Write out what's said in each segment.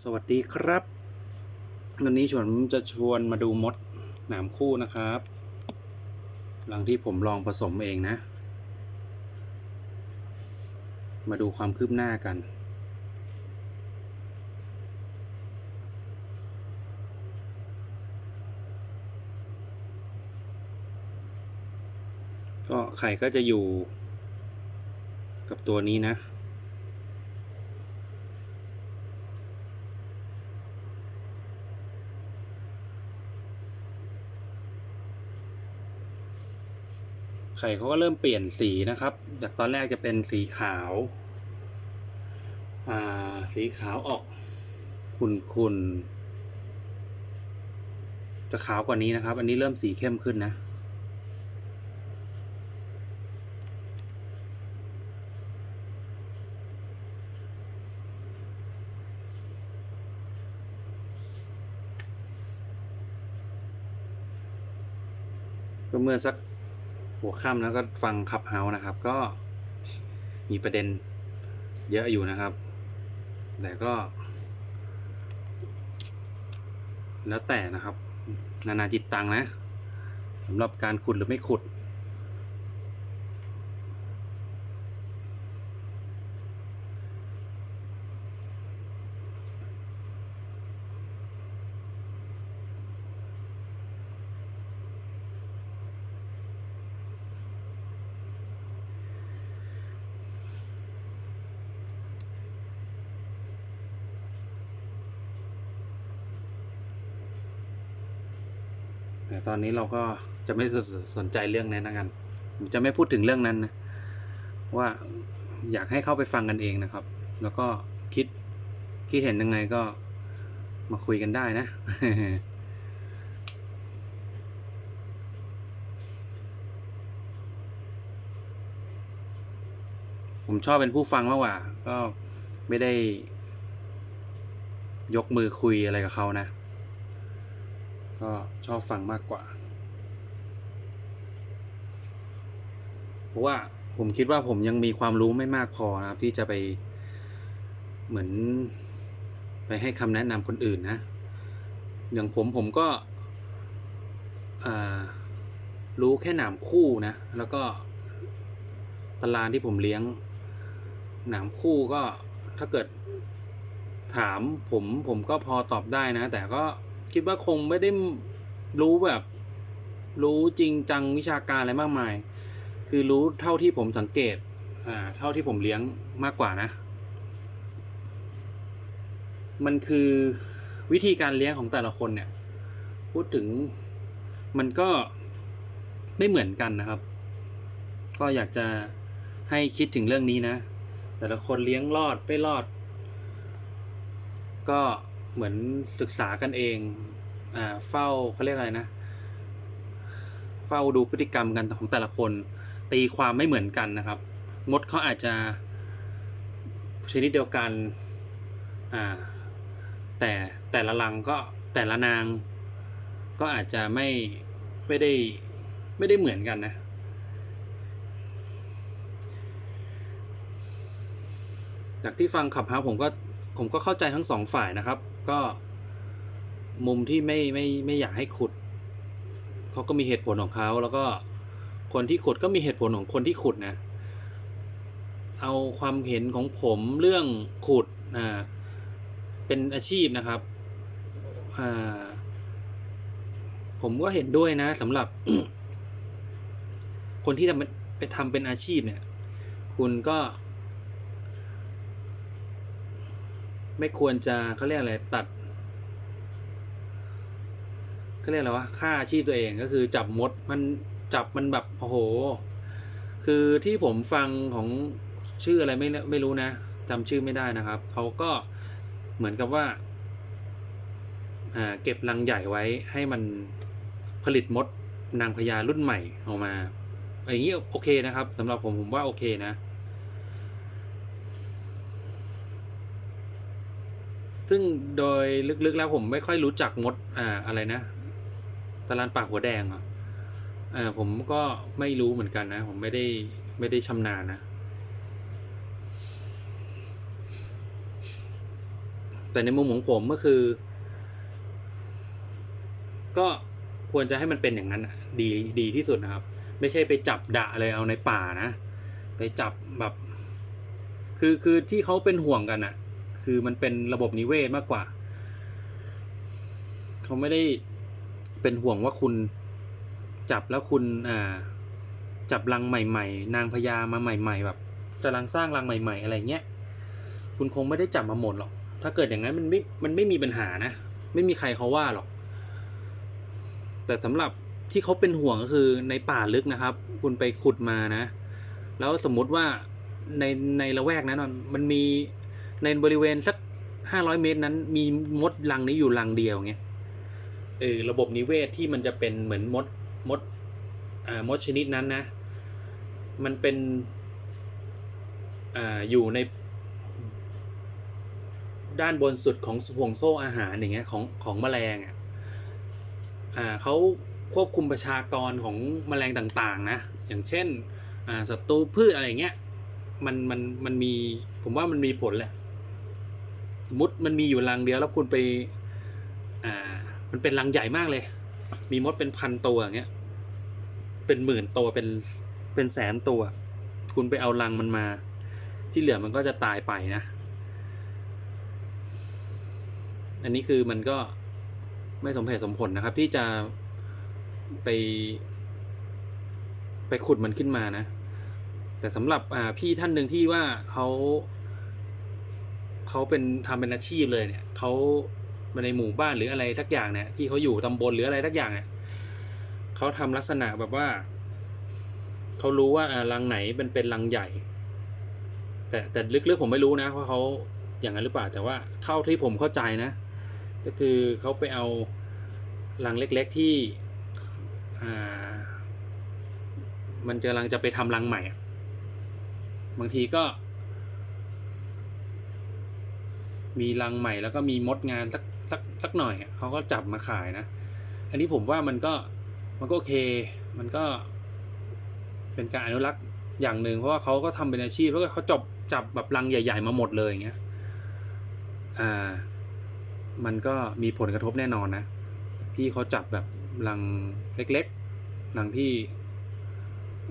สวัสดีครับ วันนี้ชวนจะชวนมาดูมดหนามคู่นะครับ หลังที่ผมลองผสมเองนะ มาดูความคืบหน้ากัน ก็ไข่ก็จะอยู่กับตัวนี้นะ ข่เขาก็เริ่มเปลี่ยนสีนะครับ จากตอนแรกจะเป็นสีขาวอ่าสีขาวออกขุ่นๆจะขาวกว่านี้นะครับ อันนี้เริ่มสีเข้มขึ้นนะก็เมื่อสัก หัวค่ำแล้วก็ฟังขับเฮานะครับ ก็มีประเด็นเยอะอยู่นะครับ แต่ก็ แล้วแต่นะครับ นานาจิตตังนะสำหรับการขุดหรือไม่ขุด ต่ตอนนี้เราก็จะไม่สสนใจเรื่องนั้นนะกันผมจะไม่พูดถึงเรื่องนั้นนะว่าอยากให้เข้าไปฟังกันเองนะครับ แล้วก็คิดคิดเห็นยังไงก็มาคุยกันได้นะผมชอบเป็นผู้ฟังมากกว่า ก็ไม่ได้ยกมือคุยอะไรกับเขานะ ก็ชอบฟังมากกว่า เพราะว่าผมคิดว่าผมยังมีความรู้ไม่มากพอนะครับ ที่จะไปเหมือนไปให้คำแนะนำคนอื่นนะ อย่างผมผมก็รู้แค่หนามคู่นะ แล้วก็ตารางที่ผมเลี้ยงหนามคู่ก็ถ้าเกิดถามผมผมก็พอตอบได้นะ แต่ก็ คิดว่าคงไม่ได้รู้แบบ รู้จริงจังวิชาการอะไรมากมาย คือรู้เท่าที่ผมสังเกตอ่าเท่าที่ผมเลี้ยงมากกว่านะ มันคือวิธีการเลี้ยงของแต่ละคนเนี่ย พูดถึงมันก็ไม่เหมือนกันนะครับ ก็อยากจะให้คิดถึงเรื่องนี้นะ แต่ละคนเลี้ยงรอดไม่รอด ก็ เหมือนศึกษากันเองอ่าเฝ้าเขาเรียกอะไรนะ เฝ้าดูพฤติกรรมกันของแต่ละคน ตีความไม่เหมือนกันนะครับ มดเขาอาจจะชนิดเดียวกันอ่าแต่แต่ละรังก็แต่ละนางก็อาจจะไม่ไม่ได้ไม่ได้เหมือนกันนะจากที่ฟังขับฮาผมก็ผมก็เข้าใจทั้งสองฝ่ายนะครับ ก็มุมที่ไม่ไม่ไม่อยากให้ขุดเขาก็มีเหตุผลของเขาแล้วก็คนที่ขุดก็มีเหตุผลของคนที่ขุดนะ เอาความเห็นของผมเรื่องขุดอ่าเป็นอาชีพนะครับผมก็เห็นด้วยนะสำหรับ คนที่ทำเป็นไปทำเป็นอาชีพเนี่ย คุณก็ ไม่ควรจะเขาเรียกอะไรตัดเขาเรียกอะไรวะค่าอาชีพตัวเองก็คือจับมดมันจับมันแบบโอ้โห คือที่ผมฟังของชื่ออะไรไม่ไม่รู้นะจำชื่อไม่ได้นะครับเขาก็เหมือนกับว่าอ่าเก็บรังใหญ่ไว้ให้มันผลิตมดนางพญารุ่นใหม่ออกมาอย่างนี้โอเคนะครับสำหรับผมผมว่าโอเคนะ ซึ่งโดยลึกๆแล้วผมไม่ค่อยรู้จักมดอ่าอะไรนะตะลานปากหัวแดงอะอ่าผมก็ไม่รู้เหมือนกันนะ ผมไม่ได้ไม่ได้ชำนาญนะ แต่ในมุมของผมก็คือ ก็ควรจะให้มันเป็นอย่างนั้นดีดีที่สุดนะครับ ไม่ใช่ไปจับดะเลยเอาในป่านะ ไปจับแบบ คือคือที่เขาเป็นห่วงกันอะ คือมันเป็นระบบนิเวศมากกว่า เขาไม่ได้เป็นห่วงว่าคุณจับแล้วคุณอ่าจับรังใหม่ ๆ นางพญามาใหม่ ๆ แบบกำลังสร้างรังใหม่ ๆ อะไรเงี้ยคุณคงไม่ได้จับมาหมดหรอก ถ้าเกิดอย่างนั้นมันไม่มันไม่มีปัญหานะ ไม่มีใครเขาว่าหรอก แต่สำหรับที่เขาเป็นห่วงก็คือในป่าลึกนะครับ คุณไปขุดมานะ แล้วสมมุติว่าในในละแวกนั้นมันมี ในบริเวณสักห้าร้อยเมตรนั้น มีมดรังนี้อยู่รังเดียวเงี้ยเออระบบนิเวศที่มันจะเป็นเหมือนมดมดอ่ามดชนิดนั้นนะ มันเป็นอ่าอยู่ในด้านบนสุดของห่วงโซ่อาหารอย่างเงี้ยของของแมลงอะอ่าเขาควบคุมประชากรของแมลงต่างๆนะ อย่างเช่นอ่าศัตรูพืชอะไรเงี้ยมันมันมันมีผมว่ามันมีผลแหละ มมติมันมีอยู่รังเดียวแล้วคุณไป อ่า มันเป็นรังใหญ่มากเลย มีมดเป็นพันตัวอย่างเงี้ย เป็นหมื่นตัวเป็นเป็นแสนตัว คุณไปเอารังมันมา ที่เหลือมันก็จะตายไปนะ อันนี้คือมันก็ไม่สมเหตุสมผลนะครับ ที่จะไป ไปขุดมันขึ้นมานะ แต่สำหรับพี่ท่านหนึ่งที่ว่าเขา เขาเป็นทำเป็นอาชีพเลยเนี่ยเขามาในหมู่บ้านหรืออะไรสักอย่างเนี่ยที่เขาอยู่ตำบลหรืออะไรสักอย่างเนี่ยเขาทำลักษณะแบบว่าเขารู้ว่าอ่ารังไหนเป็นเป็นรังใหญ่ แต่แต่ลึกๆผมไม่รู้นะว่าเขาอย่างนั้นหรือเปล่าแต่ว่าเท่าที่ผมเข้าใจนะ ก็คือเขาไปเอารังเล็ก ๆที่อ่ามันกำลังจะไปทำรังใหม่ บางทีก็ มีรังใหม่แล้วก็มีมดงานสักสักสักหน่อยเขาก็จับมาขายนะ อันนี้ผมว่ามันก็มันก็โอเค มันก็ เป็นการอนุรักษ์อย่างหนึ่งเพราะว่าเขาก็ทำเป็นอาชีพแล้วก็เขาจบจับแบบรังใหญ่ ๆ มาหมดเลยอย่างเงี้ย อ่า มันก็มีผลกระทบแน่นอนนะ พี่เขาจับแบบรังเล็กๆรังที่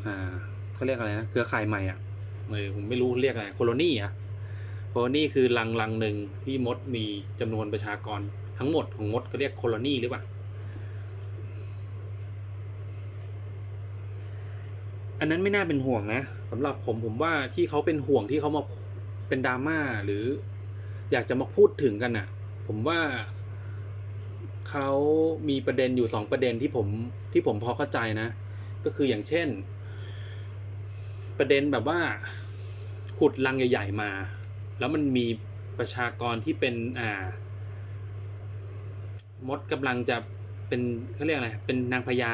อ่าเขาเรียกอะไรนะ เครือข่ายใหม่อะเออผมไม่รู้เรียกอะไรโคโลนีอะ โคลนีคือรังรังหนึ่งที่มดมีจำนวนประชากรทั้งหมดของมดก็เรียกโคลนีหรือเปล่า อันนั้นไม่น่าเป็นห่วงนะสำหรับผมผมว่าที่เขาเป็นห่วงที่เขามาเป็นดราม่าหรืออยากจะมาพูดถึงกันอะ ผมว่าเขามีประเด็นอยู่สองประเด็นที่ผมที่ผมพอเข้าใจนะ ก็คืออย่างเช่น ประเด็นแบบว่าขุดรังใหญ่ ๆ มา แล้วมันมีประชากรที่เป็นอ่ามดกำลังจะเป็นเขาเรียกอะไรเป็นนางพญา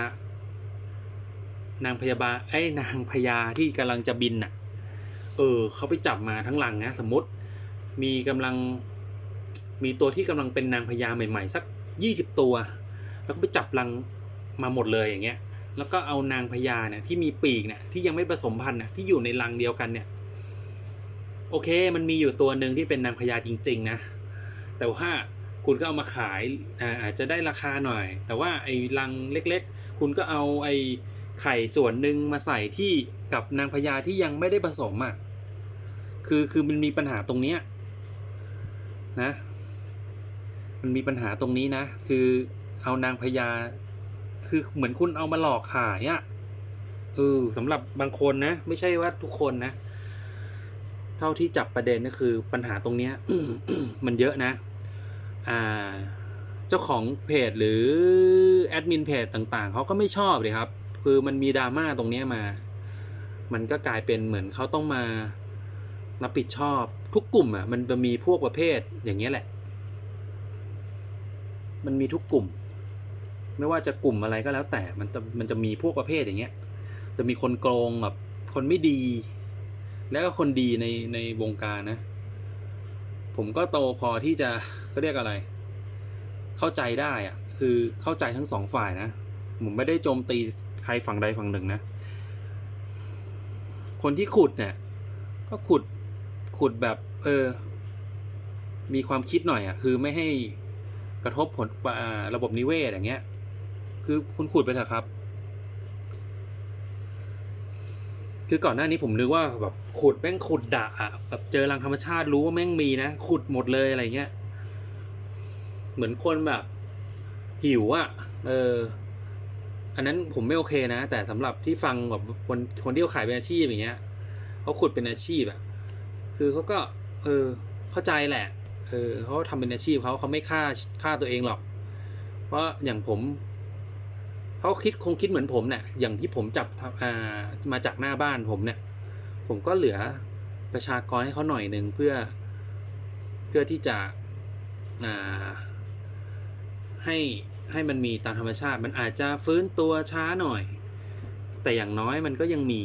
นางพยาบาลไอ้นางพญาที่กำลังจะบินน่ะ เออเขาไปจับมาทั้งรังนะสมมติมีกำลังมีตัวที่กำลังเป็นนางพญาใหม่ ๆ สักยี่สิบตัว แล้วก็ไปจับรังมาหมดเลยอย่างเงี้ย แล้วก็เอานางพญาเนี่ยที่มีปีกเนี่ยที่ยังไม่ผสมพันธุ์เนี่ยที่อยู่ในรังเดียวกันเนี่ย โอเค มันมีอยู่ตัวหนึ่งที่เป็นนางพญาจริง ๆ นะ แต่ว่าคุณก็เอามาขายอาจจะได้ราคาหน่อย แต่ว่าไอ้รังเล็กๆ คุณก็เอาไอ้ไข่ส่วนหนึ่งมาใส่ที่กับนางพญาที่ยังไม่ได้ผสมอะคือคือมันมีปัญหาตรงเนี้ยนะ มันมีปัญหาตรงนี้นะ คือเอานางพญาคือเหมือนคุณเอามาหลอกขายอะ่ะเออสำหรับบางคนนะ ไม่ใช่ว่าทุกคนนะ เท่าที่จับประเด็นก็คือปัญหาตรงเนี้ยมันเยอะนะ อ่า เจ้าของเพจหรือแอดมินเพจต่างๆเขาก็ไม่ชอบเลยครับ คือมันมีดราม่าตรงเนี้ยมา มันก็กลายเป็นเหมือนเขาต้องมารับผิดชอบทุกกลุ่มอะมันจะมีพวกประเภทอย่างเงี้ยแหละ มันมีทุกกลุ่ม ไม่ว่าจะกลุ่มอะไรก็แล้วแต่มันจะมันจะมีพวกประเภทอย่างเงี้ย จะมีคนโกงแบบคนไม่ดี แล้วก็คนดีในในวงการนะ ผมก็โตพอที่จะเขาเรียกอะไร เข้าใจได้อะคือเข้าใจทั้งสองฝ่ายนะ ผมไม่ได้โจมตีใครฝั่งใดฝั่งหนึ่งนะ คนที่ขุดเนี่ย ก็ขุดขุดแบบเออ มีความคิดหน่อยอะ คือไม่ให้กระทบผลระบบนิเวศอย่างเงี้ย คือคุณขุดไปเถอะครับ คือก่อนหน้านี้ผมนึกว่าแบบขุดแม่งขุดดะอะแบบเจอรังธรรมชาติรู้ว่าแม่งมีนะขุดหมดเลยอะไรเงี้ยเหมือนคนแบบ หิวอะ่ะ เออ อันนั้นผมไม่โอเคนะ แต่สำหรับที่ฟังแบบคนคนที่เขาขายเป็นอาชีพอย่างเงี้ยเขาขุดเป็นอาชีพอะคือเขาก็ เออ เข้าใจแหละ เออเขาทำเป็นอาชีพเขาเขาไม่ฆ่าฆ่าตัวเองหรอก เพราะอย่างผม เขาคิดคงคิดเหมือนผมเนี่ยอย่างที่ผมจับอ่ามาจากหน้าบ้านผมเนี่ย ผมก็เหลือประชากรให้เขาหน่อยหนึ่งเพื่อเพื่อที่จะอ่าให้ให้มันมีตามธรรมชาติ มันอาจจะฟื้นตัวช้าหน่อย แต่อย่างน้อยมันก็ยังมี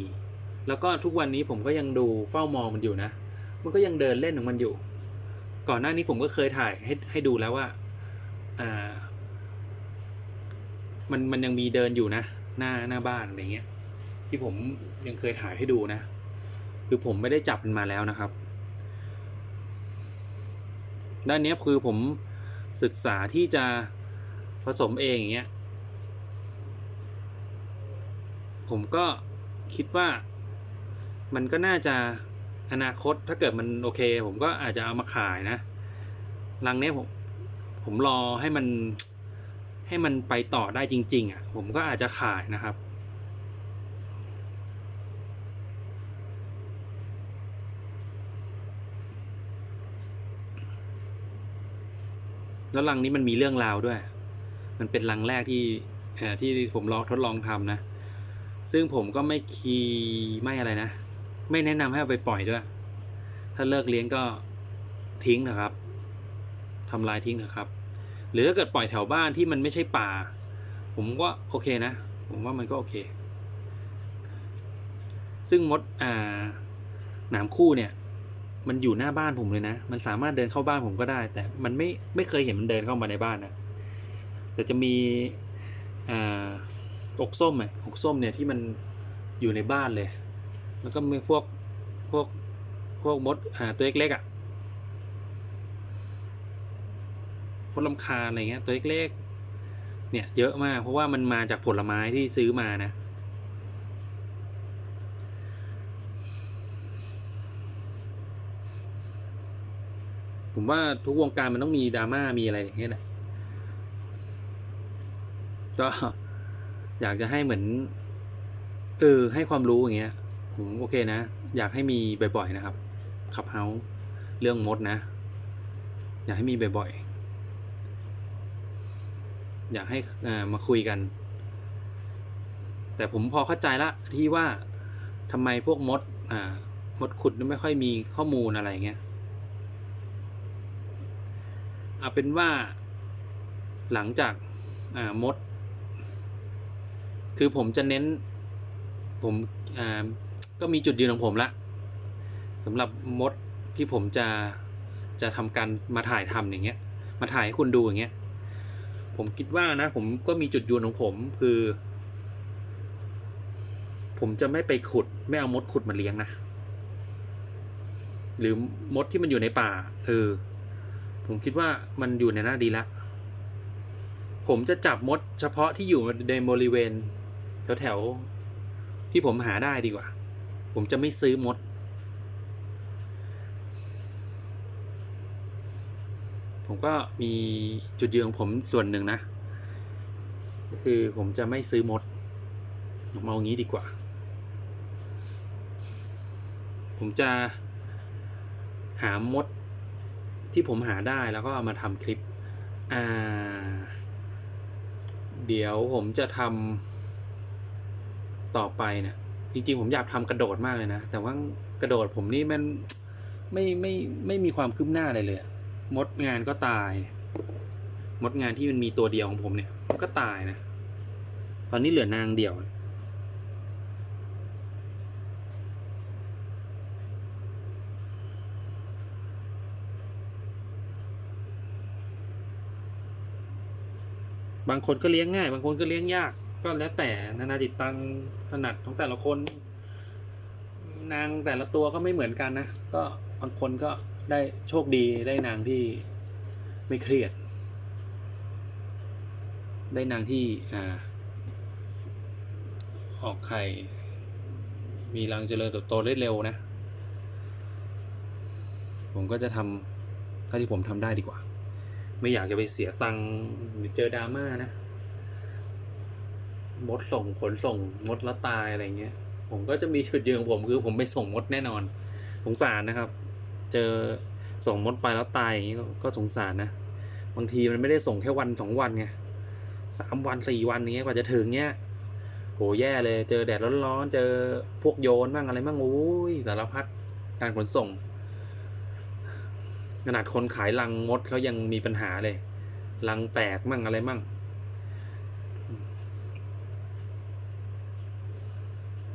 แล้วก็ทุกวันนี้ผมก็ยังดูเฝ้ามองมันอยู่นะ มันก็ยังเดินเล่นของมันอยู่ ก่อนหน้านี้ผมก็เคยถ่ายให้ให้ดูแล้วว่าอ่า มันมันยังมีเดินอยู่นะ หน้าหน้าบ้านอะไรเงี้ย ที่ผมยังเคยถ่ายให้ดูนะ คือผมไม่ได้จับมันมาแล้วนะครับ ด้านนี้คือผมศึกษาที่จะผสมเองอย่างเงี้ย ผมก็คิดว่ามันก็น่าจะอนาคตถ้าเกิดมันโอเค ผมก็อาจจะเอามาขายนะ รังเนี้ยผมผมรอให้มัน ให้มันไปต่อได้จริง ๆ อะ ผมก็อาจจะขายนะครับ แล้วรังนี้มันมีเรื่องราวด้วย มันเป็นรังแรกที่เอ่อที่ผมลองทดลองทำนะ ซึ่งผมก็ไม่คีไม่อะไรนะ ไม่แนะนำให้เอาไปปล่อยด้วย ถ้าเลิกเลี้ยงก็ทิ้งนะครับทำลายทิ้งนะครับ หรือถ้าเกิดปล่อยแถวบ้านที่มันไม่ใช่ป่า ผมก็โอเคนะ ผมว่ามันก็โอเค ซึ่งมดอ่าหนามคู่เนี่ย มันอยู่หน้าบ้านผมเลยนะ มันสามารถเดินเข้าบ้านผมก็ได้ แต่มันไม่ไม่เคยเห็นมันเดินเข้ามาในบ้านนะแต่จะมีอ่าอกส้มอะอกส้มเนี่ยที่มันอยู่ในบ้านเลย แล้วก็มีพวกพวกพวกมดอ่าตัวเล็กๆอะ มดลำคาอะไรเงี้ยตัวเล็กๆเนี่ยเยอะมาก เพราะว่ามันมาจากผลไม้ที่ซื้อมานะผมว่าทุกวงการมันต้องมีดราม่ามีอะไรอย่างเงี้ยแหละก็อยากจะให้เหมือน เออ ให้ความรู้อย่างเงี้ยผมโอเคนะ อยากให้มีบ่อยๆนะครับขับเฮาเรื่องมดนะ อยากให้มีบ่อยๆ อยากให้มาคุยกัน แต่ผมพอเข้าใจละที่ว่าทำไมพวกมดอ่ามดขุดไม่ค่อยมีข้อมูลอะไรเงี้ยเอาเป็นว่าหลังจากอ่ามด คือผมจะเน้นผมอ่าก็มีจุดยืนของผมละสำหรับมดที่ผมจะจะทำการมาถ่ายทำอย่างเงี้ย มาถ่ายให้คุณดูอย่างเงี้ย ผมคิดว่านะ ผมก็มีจุดยืนของผมคือ ผมจะไม่ไปขุด ไม่เอามดขุดมาเลี้ยงนะ หรือมดที่มันอยู่ในป่าเออผมคิดว่ามันอยู่ในหน้าดีล้วผมจะจับมดเฉพาะที่อยู่ในบริเวณแถวแถวๆที่ผมหาได้ดีกว่า ผมจะไม่ซื้อมด ผมก็มีจุดยืนของผมส่วนหนึ่งนะ ก็คือผมจะไม่ซื้อมดผมเอางี้ดีกว่า ผมจะหามดที่ผมหาได้แล้วก็เอามาทำคลิป อ่า เดี๋ยวผมจะทำต่อไปเนี่ย จริงๆ ผมอยากทำกระโดดมากเลยนะ แต่ว่ากระโดดผมนี่มันไม่ไม่ไม่มีความคืบหน้าอะไรเลย มดงานก็ตาย มดงานที่มันมีตัวเดียวของผมเนี่ย ก็ตายนะ ตอนนี้เหลือนางเดียวบางคนก็เลี้ยงง่าย บางคนก็เลี้ยงยาก ก็แล้วแต่นานาจิตตังถนัดของแต่ละคน นางแต่ละตัวก็ไม่เหมือนกันนะ ก็บางคนก็ ได้โชคดีได้นางที่ไม่เครียด ได้นางที่อ่าออกไข่ มีรังเจริญเติบโตได้เร็วนะ ผมก็จะทำเท่าที่ผมทำได้ดีกว่า ไม่อยากจะไปเสียตังค์หรือเจอดราม่านะ มดส่งขนส่งมดล้วตายอะไรเงี้ย ผมก็จะมีจุดยืนของผมคือผมไม่ส่งมดแน่นอน สงสารนะครับ เจอส่งมดไปแล้วตายอย่างนี้ก็สงสารนะ บางทีมันไม่ได้ส่งแค่วันสองวันไงสามวันสี่วันเงี้กว่าจะถึงเงี้ยโหแย่เลยเจอแดดร้อนๆเจอพวกโยนบ้างอะไรบ้างโอ้ยสารพัดการขนส่งขนาดคนขายลังมดเขายังมีปัญหาเลยลังแตกมั่งอะไรมั่ง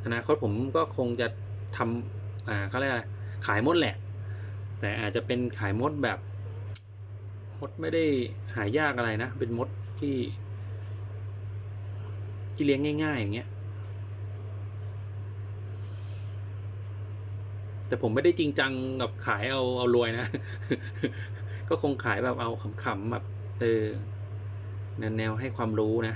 อนาคตผมก็คงจะทำอ่าเขาเรียกอะไรขายมดแหละ แต่อาจจะเป็นขายมดแบบมดไม่ได้หายากอะไรนะ เป็นมดที่ ที่เลี้ยงง่าย ๆ อย่างเงี้ย แต่ผมไม่ได้จริงจังกับขายเอาเอารวยนะ ก็คงขายแบบเอาขำๆแบบเออแนวแนวให้ความรู้นะ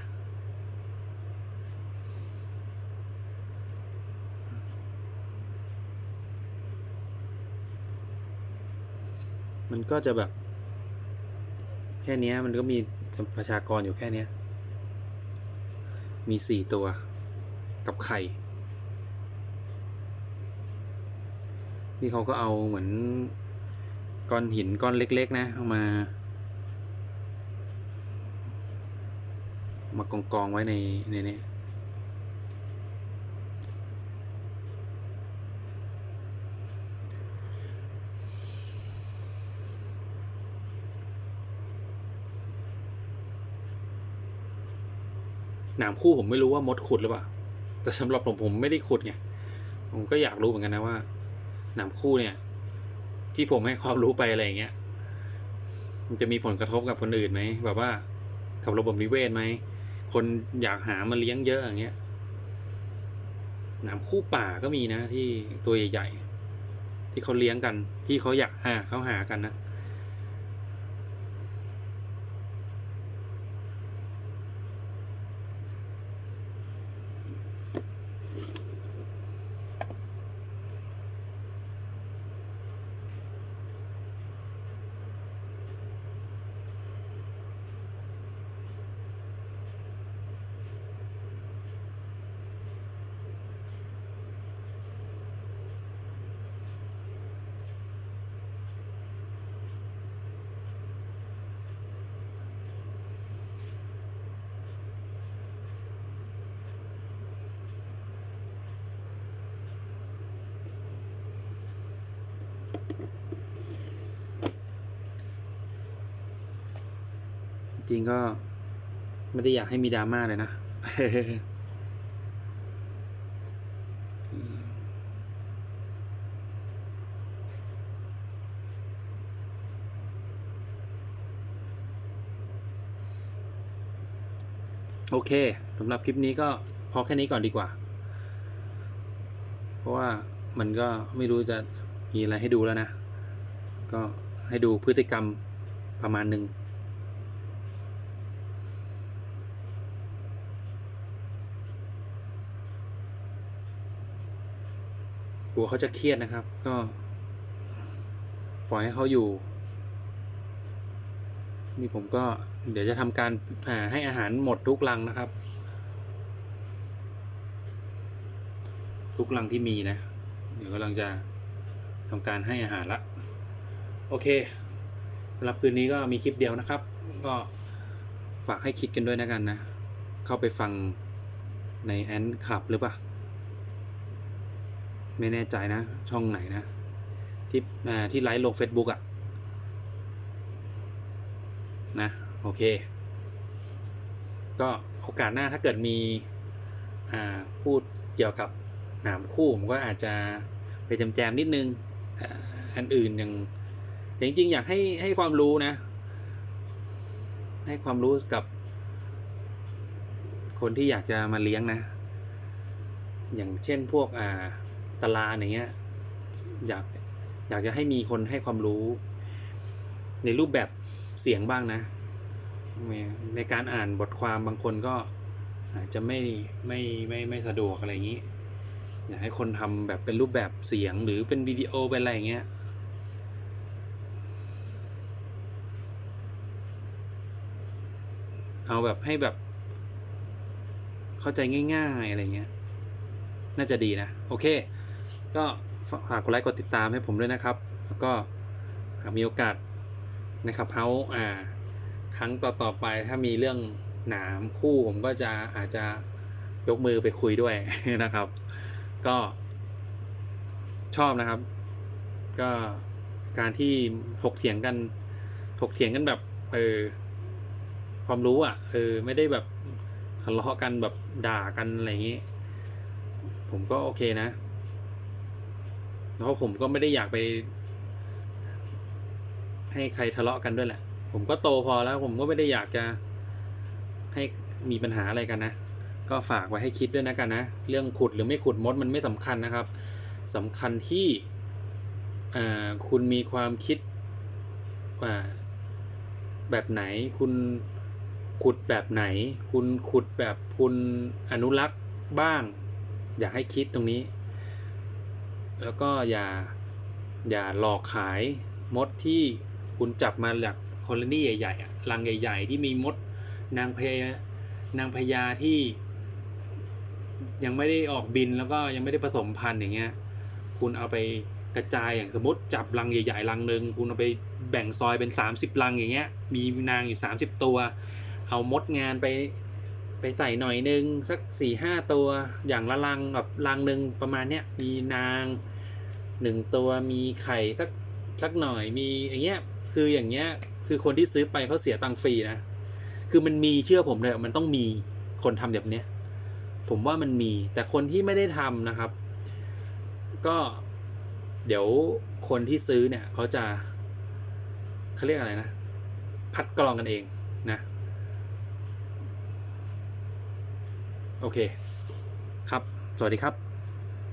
มันก็จะแบบ แค่นี้มันก็มีประชากรอยู่แค่นี้มีสี่ตัวกับไข่ นี่เขาก็เอาเหมือนก้อนหินก้อนเล็ก ๆ นะ เอามา มากองกองๆไว้ในในนี้ หนามคู่ผมไม่รู้ว่ามดขุดหรือเปล่า แต่สำหรับผมผมไม่ได้ขุดไง ผมก็อยากรู้เหมือนกันนะว่า หนามคู่เนี่ย ที่ผมให้ความรู้ไปอะไรอย่างเงี้ย มันจะมีผลกระทบกับคนอื่นไหม แบบว่า กับระบบนิเวศไหม คนอยากหามาเลี้ยงเยอะอย่างเงี้ย หนามคู่ป่าก็มีนะที่ตัวใหญ่ ๆ ที่เขาเลี้ยงกัน ที่เขาอยากหาเขาหากันนะ จริงก็ไม่ได้อยากให้มีดราม่าเลยนะโอเคสำหรับคลิปนี้ก็พอแค่นี้ก่อนดีกว่า เพราะว่ามันก็ไม่รู้จะมีอะไรให้ดูแล้วนะ ก็ให้ดูพฤติกรรมประมาณหนึ่ง กลัวเขาจะเครียดนะครับ ก็ปล่อยให้เขาอยู่ นี่ผมก็เดี๋ยวจะทำการาให้อาหารหมดทุกรังนะครับ ทุกรังที่มีนะ เดี๋ยวกำลังจะทำการให้อาหารละ โอเคสำหรับคืนนี้ก็มีคลิปเดียวนะครับ ก็ฝากให้คิดกันด้วยนะกันนะ เข้าไปฟังในแอนคลับหรือเปล่า ไม่แน่ใจนะ ช่องไหนนะ ที่ที่ไลฟ์ลง Facebook อะ่ะ นะ โอเค ก็โอกาสหน้าถ้าเกิดมีพูดเกี่ยวกับหนามคู่ผมก็อาจจะไปแจมนิดนึงอ,อันอื่นอยังจริงๆอยากให้ให้ความรู้นะ ให้ความรู้กับคนที่อยากจะมาเลี้ยงนะ อย่างเช่นพวกอ่า ตารางอย่างเงี้ยอยากอยากจะให้มีคนให้ความรู้ ในรูปแบบเสียงบ้างนะ ในการอ่านบทความบางคนก็อาจจะไม่ไม่ไม่ไม่สะดวกอะไรอย่างนี้ อยากให้คนทำแบบเป็นรูปแบบเสียงหรือเป็นวิดีโอเป็นอะไรอย่างเงี้ยเอาแบบให้แบบ เข้าใจง่าย ๆ อะไรเงี้ย น่าจะดีนะ โอเค ก็ฝากกดไลค์กดติดตามให้ผมด้วยนะครับ แล้วก็หากมีโอกาสนะครับเฮาอ่าครั้งต่อๆไปถ้ามีเรื่องหนามคู่ผมก็จะอาจจะยกมือไปคุยด้วยนะครับ ก็ชอบนะครับ ก็การที่ถกเถียงกันถกเถียงกันแบบเออความรู้อะเออไม่ได้แบบทะเลาะกันแบบด่ากันอะไรอย่างนี้ ผมก็โอเคนะ แล้วผมก็ไม่ได้อยากไป ให้ใครทะเลาะกันด้วยแหละ ผมก็โตพอแล้ว ผมก็ไม่ได้อยากจะให้มีปัญหาอะไรกันนะ ก็ฝากไว้ให้คิดด้วยนะกันนะ เรื่องขุดหรือไม่ขุดมดมันไม่สำคัญนะครับสำคัญที่คุณมีความคิดว่าแบบไหน คุณขุดแบบไหน คุณขุดแบบคุณอนุรักษ์บ้าง อยากให้คิดตรงนี้ แล้วก็อย่าอย่าหลอกขายมดที่คุณจับมาจากคอลนีใหญ่ๆรังใหญ่ๆ ที่มีมดนางพญานางพญาที่ ยังไม่ได้ออกบินแล้วก็ยังไม่ได้ผสมพันธุ์อย่างเงี้ย คุณเอาไปกระจายอย่างสมมติจับรังใหญ่ๆรังหนึ่งคุณเอาไปแบ่งซอยเป็น 30 รังอย่างเงี้ย มีนางอยู่ 30 ตัว เอามดงานไปไปใส่หน่อยนึงสักสี่ห้าตัวอย่างละรังแบบรังหนึ่งประมาณเนี้ยมีนาง หนึ่งตัวมีไข่สักสักหน่อยมีอย่างเงี้ยคืออย่างเงี้ยคือคนที่ซื้อไปเขาเสียตังค์ฟรีนะคือมันมีเชื่อผมเลยมันต้องมีคนทำแบบเนี้ยผมว่ามันมี แต่คนที่ไม่ได้ทำนะครับ ก็เดี๋ยวคนที่ซื้อเนี่ยเขาจะเขาเรียกอะไรนะคัดกรองกันเองนะ โอเค ครับ สวัสดีครับ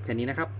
แค่นี้นะครับ